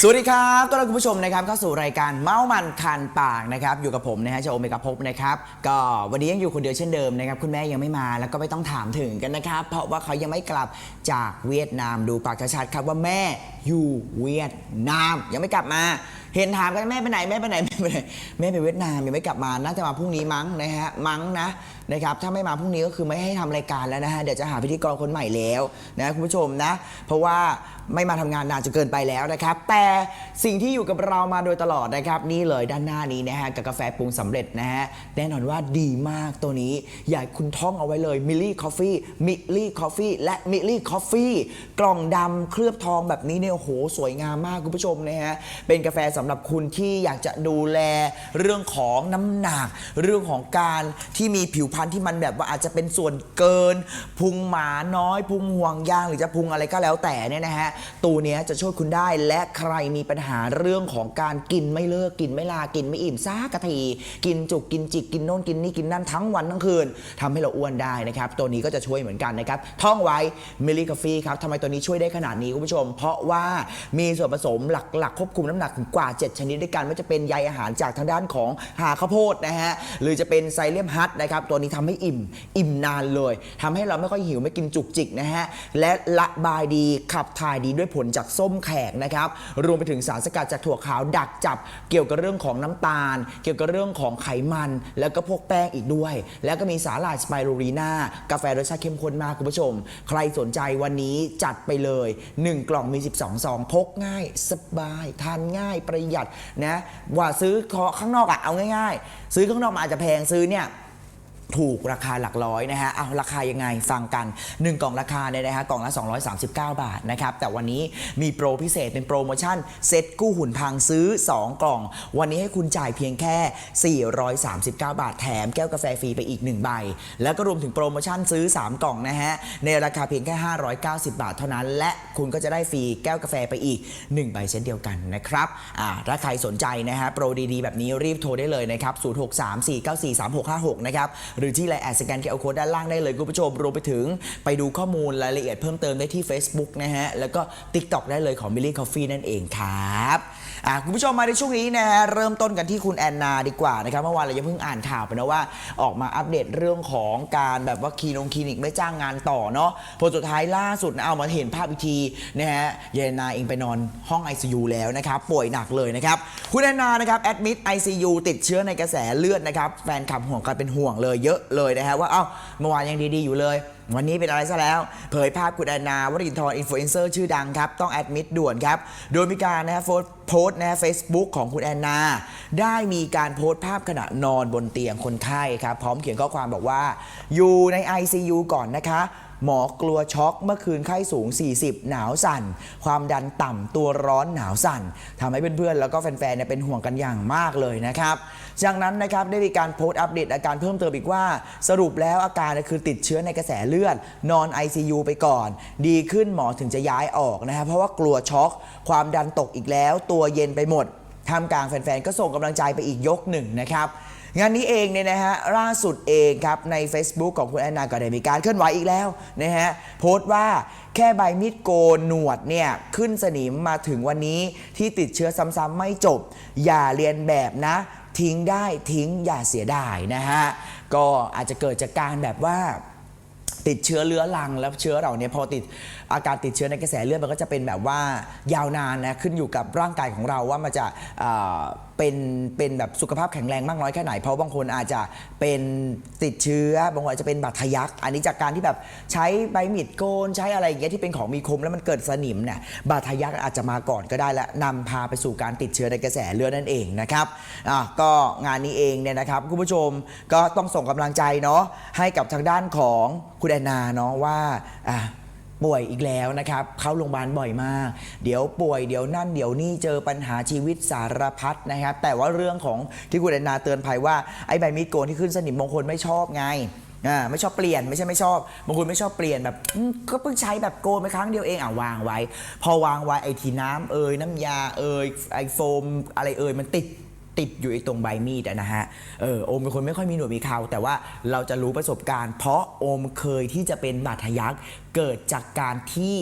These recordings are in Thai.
สวัสดีครับต้อนรับคุณผู้ชมนะครับเข้าสู่รายการเมาส์มันคันปากนะครับอยู่กับผมนะฮะเจโอเมกาภพนะครับก็วันนี้ยังอยู่คนเดียวเช่นเดิมนะครับคุณแม่ยังไม่มาแล้วก็ไม่ต้องถามถึงกันนะครับ เพราะว่าเขายังไม่กลับจากเวียดนามดูปากชัดๆครับว่าแม่อยู่เวียดนามยังไม่กลับมาเห็นถามกันแม่ไปไหนแม่ไปไหนแม่ไปไหนแม่ไปเวียดนามยังไม่กลับมาน่าจะมาพรุ่งนี้มั้งนะฮะมั้งนะนะครับถ้าไม่มาพรุ่งนี้ก็คือไม่ให้ทำรายการแล้วนะฮะเดี๋ยวจะหาพิธีกรคนใหม่แล้วนะคุณผู้ชมนะ เพราะว่าไม่มาทำงานนานจนเกินไปแล้วนะครับ แต่สิ่งที่อยู่กับเรามาโดยตลอดนะครับ นี่เลยด้านหน้านี้นะฮะกับกาแฟปรุงสำเร็จนะฮะแน่นอนว่าดีมากตัวนี้ อยากคุณท่องเอาไว้เลยมิลลี่คอฟฟี่มิลลี่คอฟฟี่และมิลลี่คอฟฟี่กล่องดำเคลือบทองแบบนี้เนี่ยโอ้โหสวยงามมากคุณผู้ชมนะฮะเป็นกาแฟสำหรับคุณที่อยากจะดูแลเรื่องของน้ำหนัก เรื่องของการที่มีผิวพรรณที่มันแบบว่าอาจจะเป็นส่วนเกิน พุงหมาน้อย พุงห่วงยางหรือจะพุงอะไรก็แล้วแต่เนี่ยนะฮะตัวนี้จะช่วยคุณได้และใครมีปัญหาเรื่องของการกินไม่เลิกกินไม่ลากินไม่อิ่มซากะทีกินจุกกินจิกกินโน่นกินนี่กินนั่นทั้งวันทั้งคืนทำให้เราอ้วนได้นะครับ ตัวนี้ก็จะช่วยเหมือนกันนะครับ ท่องไว้มิลลิกาแฟครับทำไมตัวนี้ช่วยได้ขนาดนี้คุณผู้ชม เพราะว่ามีส่วนผสมหลักๆควบคุมน้ำหนักถึงกว่า 7 ชนิดด้วยกันไม่ว่าจะเป็นใยอาหารจากทางด้านของหาข้าวโพดนะฮะหรือจะเป็นไซเลียมฮัตนะครับตัวนี้ทำให้อิ่มอิ่มนานเลยทำให้เราไม่ค่อยหิวไม่กินจุกจิกนะฮะและละบายดีขับถ่ายดีด้วยผลจากส้มแขกนะครับรวมไปถึงสารสกัดจากถั่วขาวดักจับ เกี่ยวกับเรื่องของน้ำตาล เกี่ยวกับเรื่องของไขมัน แล้วก็พวกแป้งอีกด้วย แล้วก็มีสาหร่ายสไปรูรีนากาแฟรสชาติเข้มข้นมากคุณผู้ชม ใครสนใจวันนี้จัดไปเลย 1 กล่องมี 12 ซองพกง่าย สบาย ทานง่ายประหยัดนะว่าซื้อข้างนอกอะเอาง่าย ๆ ซื้อข้างนอกมาอาจจะแพงซื้อเนี่ย ถูกราคาหลักร้อยนะฮะเอาราคายังไงฟังกัน 1 กล่องราคาเนี่ยนะฮะกล่องละ 239 บาทนะครับ แต่วันนี้มีโปรพิเศษเป็นโปรโมชั่น เซ็ตกู้หุ่นพังซื้อ 2 กล่อง วันนี้ให้คุณจ่ายเพียงแค่ 439 บาทแถมแก้วกาแฟฟรีไปอีก 1 ใบ แล้วก็รวมถึงโปรโมชั่นซื้อ 3 กล่องนะฮะ ในราคาเพียงแค่ 590 บาทเท่านั้น และคุณก็จะได้ฟรีแก้วกาแฟไปอีก 1 ใบเช่นเดียวกันนะครับอ่าถ้าใครสนใจนะฮะโปรดีๆ แบบนี้รีบโทรได้เลยนะครับ 0634943656 นะครับหรือที่ไลน์แอดสแกนเคอร์โค้ดด้านล่างได้เลยคุณผู้ชมรวมไปถึงไปดูข้อมูลรายละเอียดเพิ่มเติมได้ที่ Facebook นะฮะ แล้วก็ TikTok ได้เลยของ m i l l i Coffee นั่นเองครับอะคุณผู้ชมมาในช่วงนี้นะฮะเริ่มต้นกันที่คุณแอนนาดีกว่านะครับเมื่อวานเรายังเพิ่งอ่านข่าวไปนะว่า ออกมาอัปเดตเรื่องของการแบบว่าคลินงคลินิกไม่จ้างงานต่อเนาะผลสุดท้ายล่าสุดนะเอามาเห็นภาพอีกทีนะฮะเยนนาเองไปนอนห้อง ICU แล้วนะครับป่วยหนักเลยนะครับคุณแอนนานะครับแอดมิด ICU ติดเชื้อในกระแสเลือดนะครับแฟนคลับห่วงกันเป็นห่วงเลยเยอะเลยนะฮะว่าเอ้าเมื่อวานยังดี ๆ อยู่เลย วันนี้เป็นอะไรซะแล้ว เผยภาพคุณแอนนาวรินทร์อินฟลูเอนเซอร์ชื่อดังครับ ต้องแอดมิดด่วนครับ โดยมีการนะฮะโพสต์โพสต์นะเฟซบุ๊กของคุณแอนนา ได้มีการโพสต์ภาพขณะนอนบนเตียงคนไข้ครับ พร้อมเขียนข้อความบอกว่าอยู่ใน ICU ก่อนนะคะ หมอกลัวช็อกเมื่อคืนไข้สูง 40 หนาวสั่น ความดันต่ำตัวร้อนหนาวสั่นทำให้เพื่อนๆ แล้วก็แฟนๆเนี่ยเป็นห่วงกันอย่างมากเลยนะครับจากนั้นนะครับได้มีการโพสต์อัปเดตอาการเพิ่มเติมอีกว่า สรุปแล้วอาการคือติดเชื้อในกระแสเลือด นอน ICU ไปก่อน ดีขึ้นหมอถึงจะย้ายออกนะฮะเพราะว่ากลัวช็อก ความดันตกอีกแล้ว ตัวเย็นไปหมดท่ามกลางแฟนๆ ก็ส่งกำลังใจไปอีกยกหนึ่งนะครับ งานนี้เองเนี่ยนะฮะล่าสุดเองครับใน Facebook ของคุณแอนนาก็ได้มีการเคลื่อนไหวอีกแล้วนะฮะโพสต์ว่าแค่ใบมีดโกนหนวดเนี่ยขึ้นสนิมมาถึงวันนี้ที่ติดเชื้อซ้ำๆไม่จบ อย่าเรียนแบบนะ ทิ้งได้ทิ้งอย่าเสียดายนะฮะก็อาจจะเกิดจากการแบบว่าติดเชื้อเรื้อรังแล้วเชื้อเราเนี่ยพอติดอาการติดเชื้อในกระแสเลือดมันก็จะเป็นแบบว่ายาวนานนะขึ้นอยู่กับร่างกายของเราว่ามันจะ เป็นเป็นแบบสุขภาพแข็งแรงมากน้อยแค่ไหน เพราะบางคนอาจจะเป็นติดเชื้อบางคนอาจจะเป็นบาดทะยัก อันนี้จากการที่แบบใช้ใบมีดโกนใช้อะไรอย่างเงี้ยที่เป็นของมีคมแล้วมันเกิดสนิมเนี่ยบาดทะยักอาจจะมาก่อนก็ได้และนำพาไปสู่การติดเชื้อในกระแสเลือดนั่นเองนะครับอะก็งานนี้เองเนี่ยนะครับคุณผู้ชมก็ต้องส่งกำลังใจเนาะให้กับทางด้านของคุณแอนนาเนาะว่าอะ ป่วยอีกแล้วนะครับ เข้าโรงพยาบาลบ่อยมาก เดี๋ยวป่วยเดี๋ยวนั่นเดี๋ยวนี่เจอปัญหาชีวิตสารพัดนะครับ แต่ว่าเรื่องของที่คุณแอนนาเตือนภัยว่าไอ้ใบมีดโกนที่ขึ้นสนิมบางคนไม่ชอบไงอ่าไม่ชอบเปลี่ยนไม่ใช่ไม่ชอบบางคนไม่ชอบเปลี่ยนแบบอืมก็เพิ่งใช้แบบโกนไปครั้งเดียวเองอะวางไว้ พอวางไว้ไอ้ทีน้ำเอ่ยน้ำยาเอ่ยไอโฟมอะไรเอ่ยมันติด ติดอยู่ไอ้ตรงใบมีดอะนะฮะ เออโอมเป็นคนไม่ค่อยมีหนวดมีเคราแต่ว่าเราจะรู้ประสบการณ์ เพราะโอมเคยที่จะเป็นบาดทะยักเกิดจากการที่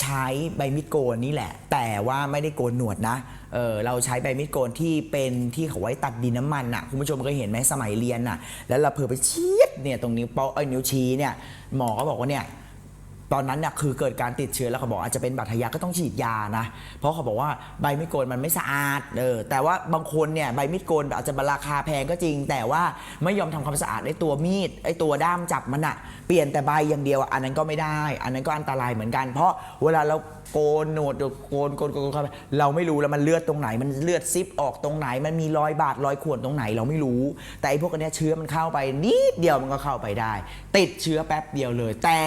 ใช้ใบมีดโกนนี่แหละ แต่ว่าไม่ได้โกนหนวดนะ เออเราใช้ใบมีดโกนที่เป็นที่เขาไว้ตัดดินน้ำมันน่ะคุณผู้ชมเคยเห็นไหมสมัยเรียนน่ะแล้วเราเผลอไปเชียดเนี่ยตรงนิ้วโป้งเอ้ยนิ้วชี้เนี่ยหมอก็บอกว่าเนี่ย ตอนนั้นเนี่ยคือเกิดการติดเชื้อแล้วเขาบอกอาจจะเป็นบาดทะยักก็ต้องฉีดยานะ เพราะเขาบอกว่าใบมีดโกนมันไม่สะอาดเออแต่ว่าบางคนเนี่ยใบมีดโกนอาจจะราคาแพงก็จริง แต่ว่าไม่ยอมทำความสะอาดไอ้ตัวมีดไอ้ตัวด้ามจับมันอะเปลี่ยนแต่ใบอย่างเดียวอันนั้นก็ไม่ได้ อันนั้นก็อันตรายเหมือนกัน เพราะเวลาเรา โกนโหนวดโกนโกนโกนเข้าไปเราไม่รู้แล้วมันเลือดตรงไหน มันเลือดซิปออกตรงไหน มันมีรอยบาดรอยข่วนตรงไหนเราไม่รู้ แต่ไอ้พวกอันเนี้ยเชื้อมันเข้าไปนิดเดียวมันก็เข้าไปได้ ติดเชื้อแป๊บเดียวเลย แต่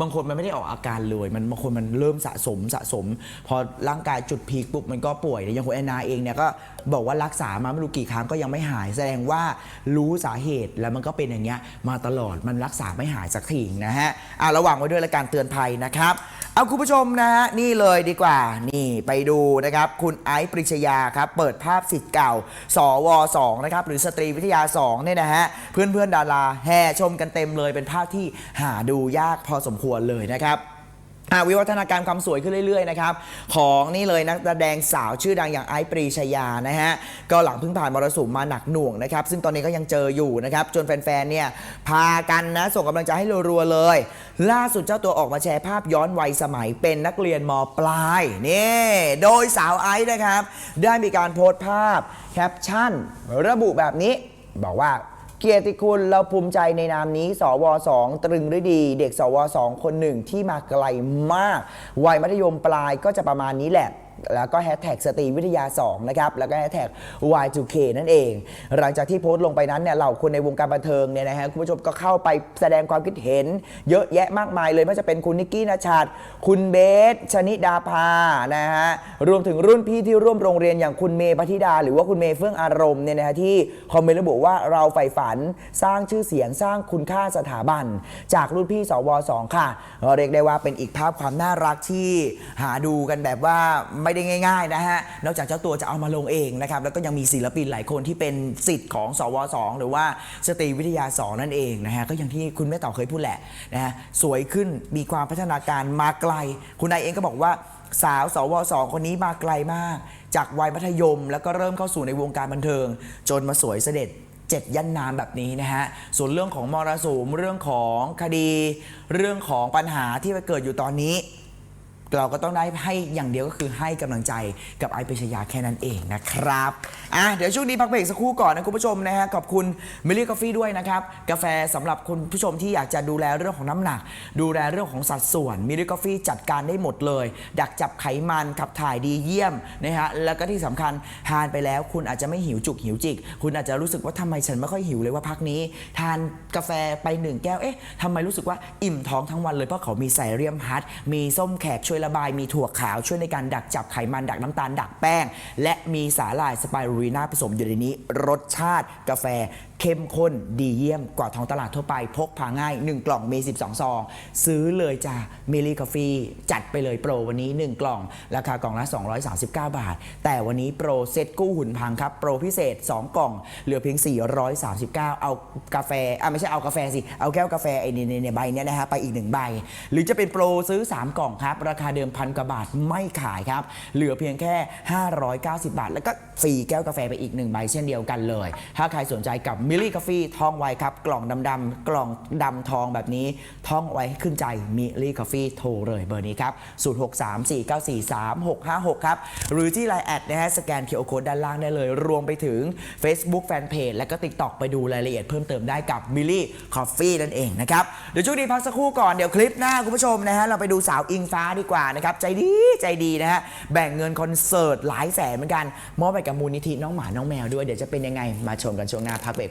บางคนมันไม่ได้ออกอาการเลย มันบางคนมันเริ่มสะสมสะสม พอร่างกายจุดพีคปุ๊บมันก็ป่วยอย่างคุณแอนนาเองเนี่ยก็บอกว่ารักษามาไม่รู้กี่ครั้งก็ยังไม่หาย แสดงว่ารู้สาเหตุแล้วมันก็เป็นอย่างเงี้ยมาตลอดมันรักษาไม่หายสักทีนะฮะอะระว่างไว้ด้วยและการเตือนภัยนะครับเอาคุณผู้ชมนะฮะนี่เลยดีกว่า นี่ไปดูนะครับ คุณไอซ์ปริชยาครับ เปิดภาพสิทธิ์เก่า สว2นะครับ หรือสตรีวิทยา2เนี่ยนะฮะ เพื่อนเพื่อนดาราแห่ชมกันเต็มเลยเป็นภาพที่หาดูยากพอสมควรเลยนะครับ วิวัฒนาการความสวยขึ้นเรื่อยๆนะครับของนี่เลยนักแสดงสาวชื่อดังอย่างไอซ์ปรีชยานะฮะก็หลังเพิ่งผ่านมรสุมมาหนักหน่วงนะครับซึ่งตอนนี้ก็ยังเจออยู่นะครับจนแฟนๆเนี่ยพากันนะส่งกำลังใจให้รัวๆเลย ล่าสุดเจ้าตัวออกมาแชร์ภาพย้อนวัยสมัยเป็นนักเรียนมปลายนี่โดยสาวไอซ์นะครับ ได้มีการโพสต์ภาพแคปชั่น ระบุแบบนี้บอกว่า กียรติคุณเราภูมิใจในนามนี้ สวสองตรึงฤดี เด็กสวสองคนหนึ่งที่มาไกลมาก วัยมัธยมปลายก็จะประมาณนี้แหละ แล้วก็แฮชแท็กสตรีวิทยา 2 นะครับ แล้วก็แฮชแท็ก Y2K นั่นเอง หลังจากที่โพสต์ลงไปนั้นเนี่ยเหล่าคนในวงการบันเทิงเนี่ยนะฮะคุณผู้ชมก็เข้าไปแสดงความคิดเห็น เยอะแยะมากมายเลยไม่ว่าจะเป็นคุณนิกกี้นาชาดคุณเบสชนิดาภานะฮะรวมถึงรุ่นพี่ที่ร่วมโรงเรียนอย่างคุณเมย์ปฏิดา หรือว่าคุณเมย์เฟื่องอารมณ์เนี่ยนะฮะที่คอมเมนต์ระบุว่าเราใฝ่ฝันสร้างชื่อเสียงสร้างคุณค่าสถาบัน จากรุ่นพี่สว2ค่ะเรียกได้ว่าเป็นอีกภาพความน่ารักที่หาดูกันแบบว่าไม่ได้ง่ายๆนะฮะ นอกจากเจ้าตัวจะเอามาลงเองนะครับ แล้วก็ยังมีศิลปินหลายคนที่เป็นสิทธิ์ของสว2หรือว่าสตรีวิทยา2นั่นเองนะฮะ ก็อย่างที่คุณแม่ต่อเคยพูดแหละนะฮะ สวยขึ้น มีความพัฒนาการมาไกล คุณนายเองก็บอกว่าสาวสว2คนนี้มาไกลมาก จากวัยมัธยม แล้วก็เริ่มเข้าสู่ในวงการบันเทิง จนมาสวยเสด็จเจ็ดยันนามแบบนี้นะฮะ ส่วนเรื่องของมรสุมเรื่องของคดี เรื่องของปัญหาที่เกิดอยู่ตอนนี้ เราก็ต้องได้ให้อย่างเดียวก็คือให้กำลังใจกับไอซ์ปริชยาแค่นั้นเองนะครับอะเดี๋ยวช่วงนี้พักเบรกสักครู่ก่อนนะคุณผู้ชมนะฮะขอบคุณมิลลี่กาแฟด้วยนะครับกาแฟสำหรับคุณผู้ชมที่อยากจะดูแลเรื่องของน้ำหนัก ดูแลเรื่องของสัดส่วนมิลลี่กาแฟจัดการได้หมดเลย ดักจับไขมันขับถ่ายดีเยี่ยมนะฮะแล้วก็ที่สำคัญทานไปแล้ว คุณอาจจะไม่หิวจุกหิวจิก คุณอาจจะรู้สึกว่าทำไมฉันไม่ค่อยหิวเลยว่าพักนี้ ทานกาแฟไปหนึ่งแก้วเอ๊ะทำไมรู้สึกว่าอิ่มท้องทั้งวันเลยเพราะเขามีไซเรียมฮัทมีส้มแขกช่วยระบายมีถั่วขาวช่วยในการดักจับไขมันดักน้ำตาลดักแป้ง และมีสาหร่ายสไปรูน่าผสมอยู่ในนี้ รสชาติกาแฟ เข้มข้นดีเยี่ยมกว่าท้องตลาดทั่วไป พกพาง่าย 1 กล่องมี 12 ซอง ซื้อเลยจ้ามิลลี่กาแฟจัดไปเลยโปรวันนี้ 1 กล่อง ราคากล่องละ 239 บาท แต่วันนี้โปรเซ็ตกู้หุ่นพังครับ โปรพิเศษ 2 กล่อง เหลือเพียง 439 เอากาแฟอะไม่ใช่เอากาแฟสิ เอาแก้วกาแฟไอ้นในใบเนี้ยนะฮะไปอีก 1 ใบ หรือจะเป็นโปรซื้อ 3 กล่องครับ ราคาเดิมพันกว่าบาทไม่ขายครับ เหลือเพียงแค่ 590 บาท แล้วก็ฟรีแก้วกาแฟไปอีก1ใบเช่นเดียวกันเลย ถ้าใครสนใจกับมิิลลี่กาแฟทองไว้ครับ กล่องดำๆกล่องดำทองแบบนี้ท่องไว้ให้ขึ้นใจมิลลี่กาแฟโทรเลยเบอร์นี้ครับ 0634943656 ครับ หรือที่ไลน์แอดนะฮะสแกนเคอร์โคดด้านล่างได้เลย รวมไปถึง Facebook Fanpage และก็ TikTok ไปดูรายละเอียดเพิ่มเติมได้กับมิลลี่คอฟฟี่นั่นเองนะครับ เดี๋ยวช่วงนี้พักสักครู่ก่อนเดี๋ยวคลิปหน้าคุณผู้ชมนะฮะเราไปดูสาวอิงฟ้าดีกว่านะครับใจดีใจดีนะฮะแบ่งเงินคอนเสิร์ตหลายแสนเหมือนกันมอบไปกับมูลนิธิน้องหมาน้องแมวด้วยเดี๋ยวจะเป็นยังไงมาชมกันช่วงหน้าพักเบรก